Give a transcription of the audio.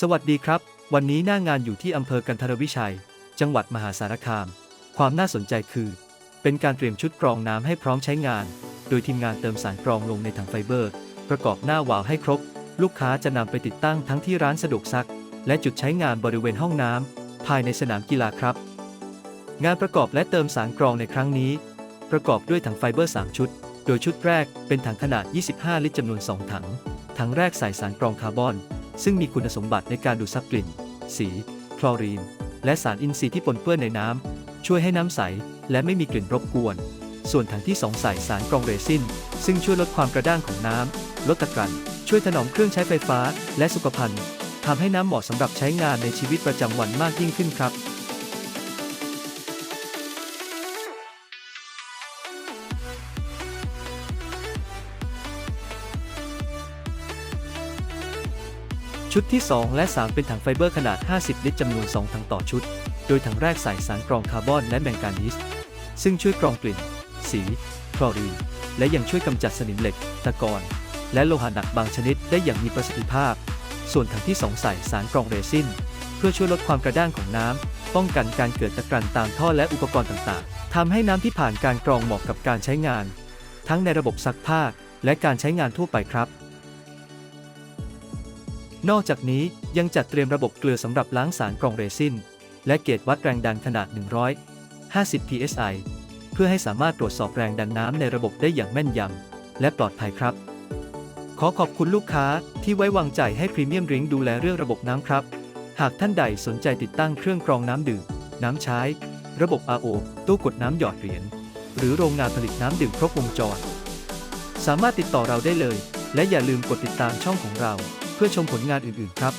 สวัสดีครับ วันนี้หน้างานอยู่ที่อำเภอกันทรวิชัย จังหวัดมหาสารคาม ความน่าสนใจคือ เป็นการเตรียมชุดกรองน้ำให้พร้อมใช้งาน โดยทีมงานเติมสารกรองลงในถังไฟเบอร์ ประกอบหน้าวาล์วให้ครบ ลูกค้าจะนำไปติดตั้งทั้งที่ร้านสะดวกซัก และจุดใช้งานบริเวณห้องน้ำภายในสนามกีฬาครับ งานประกอบและเติมสารกรองในครั้งนี้ ประกอบด้วยถังไฟเบอร์ 3 ชุด โดยชุดแรกเป็นถังขนาด 25 ลิตรจำนวน 2 ถัง ถังแรกใส่สารกรองคาร์บอน ซึ่งมีคุณสมบัติในการดูดซับกลิ่น สี คลอรีน และสารอินทรีย์ที่ปนเปื้อนในน้ำ ช่วยให้น้ำใส และไม่มีกลิ่นรบกวน ส่วนถังที่2ใส่สารกรองเรซิน ซึ่งช่วยลดความกระด้างของน้ำ ลดตะกรัน ช่วยถนอมเครื่องใช้ไฟฟ้า และสุขภัณฑ์ทำให้น้ำเหมาะสำหรับใช้งานในชีวิตประจำวันมากยิ่งขึ้นครับ ชุดที่ 2 และ 3 เป็นถังไฟเบอร์ขนาด 50 ลิตรจำนวน 2 ถังต่อชุด โดยถังแรกใส่สารกรองคาร์บอนและแมงกานีสซึ่งช่วยกรองกลิ่น สีคลอรีน และยังช่วยกำจัดสนิมเหล็ก ตะกอน และโลหะหนักบางชนิดได้อย่างมีประสิทธิภาพ ส่วนถังที่ 2 ใส่สารกรองเรซิน เพื่อช่วยลดความกระด้างของน้ำ ป้องกันการเกิดตะกรันตามท่อและอุปกรณ์ต่างๆทำให้น้ำที่ผ่านการกรองเหมาะกับการใช้งาน ทั้งในระบบซักผ้าและการใช้งานทั่วไปครับ นอกจากนี้ยังจัดเตรียมระบบเกลือสำหรับล้างสารกรองเรซิน และเกจวัดแรงดันขนาด 150 psi เพื่อให้สามารถตรวจสอบแรงดันน้ำในระบบได้อย่างแม่นยำและปลอดภัยครับ ขอขอบคุณลูกค้าที่ไว้วางใจให้พรีเมียมริงดูแลเรื่องระบบน้ำครับ หากท่านใดสนใจติดตั้งเครื่องกรองน้ำดื่ม น้ำใช้ ระบบ RO ตู้กดน้ำหยอดเหรียญ หรือโรงงานผลิตน้ำดื่มครบวงจร สามารถติดต่อเราได้เลย และอย่าลืมกดติดตามช่องของเรา เพื่อชมผลงานอื่นๆครับ